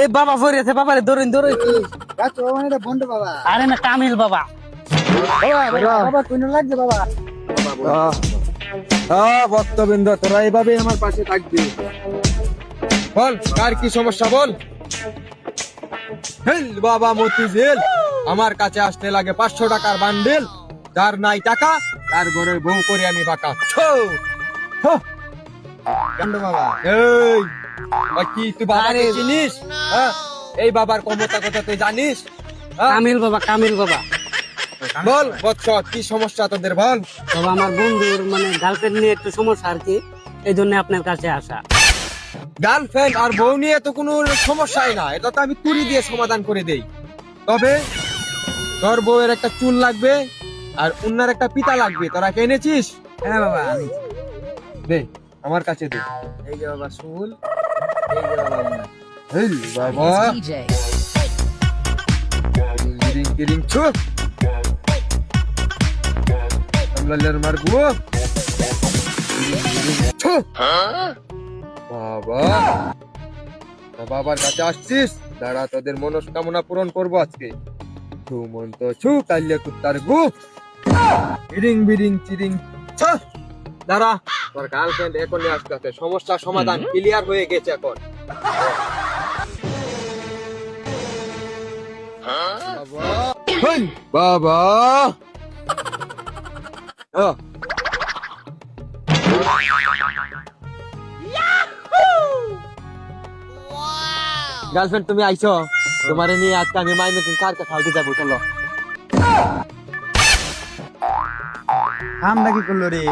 এই বাবা ফরিয়েছে বাবারে বন্ধ বাবা। আরে না কামিল বাবা। বাবা কোন লাগছে বাবা। আমার বল কার কি সমস্যা বল। বাবা আমার কাছে আসতে লাগে পাঁচশো টাকার বান্ডেল। যার নাই টাকা তার ঘরের বউ করে আমি বাঁকা। ছো। বাবা এই কি তুই বাবাকে চিনিস? হ্যাঁ? এই বাবার ক্ষমতা কথা তুই জানিস? হ্যাঁ? কামিল বাবা কামিল বাবা। বল বৎস কি সমস্যা তোদের বল? বাবা আমার বন্ধুর মানে গার্লফ্রেন্ড নিয়ে একটু সমস্যা আর কি এই জন্য আপনার কাছে আসা। গার্লফ্রেন্ড আর বউ নিয়ে তো কোনো সমস্যাই না এটা তো আমি তুড়ি দিয়ে সমাধান করে দেই। তবে তোর বউয়ের একটা চুল লাগবে আর অন্যার একটা পিতা লাগবে তোরা কে এনেছিস? হ্যাঁ বাবা আমি। দে। আমার কাছে দে। এই যে বাবা সুল এই যে বাবা। হেই বাবা. কিরিং কিরিং ছু। আমলালের মারবো ছু। বাবা। বাবার কাছে আসছিস? দাঁড়া তোদের মনস্কামনা পূরণ করব আজকে। ছু মন্ত ছু কাল্যা কুত্তার গু। বিরিং বিরিং চিরিং ছু। দাঁড়া। তোর গার্লফ্রেন্ড এখনই আসতে আছে সমস্যার সমাধান ক্লিয়ার হয়ে গেছে এখন। বাবা। গার্লফ্রেন্ড তুমি আইছো? তোমার নিয়ে আজকে আমি মাই মেশিন কার কাছে হালতে যাব চলো। কামটা কি করল রে?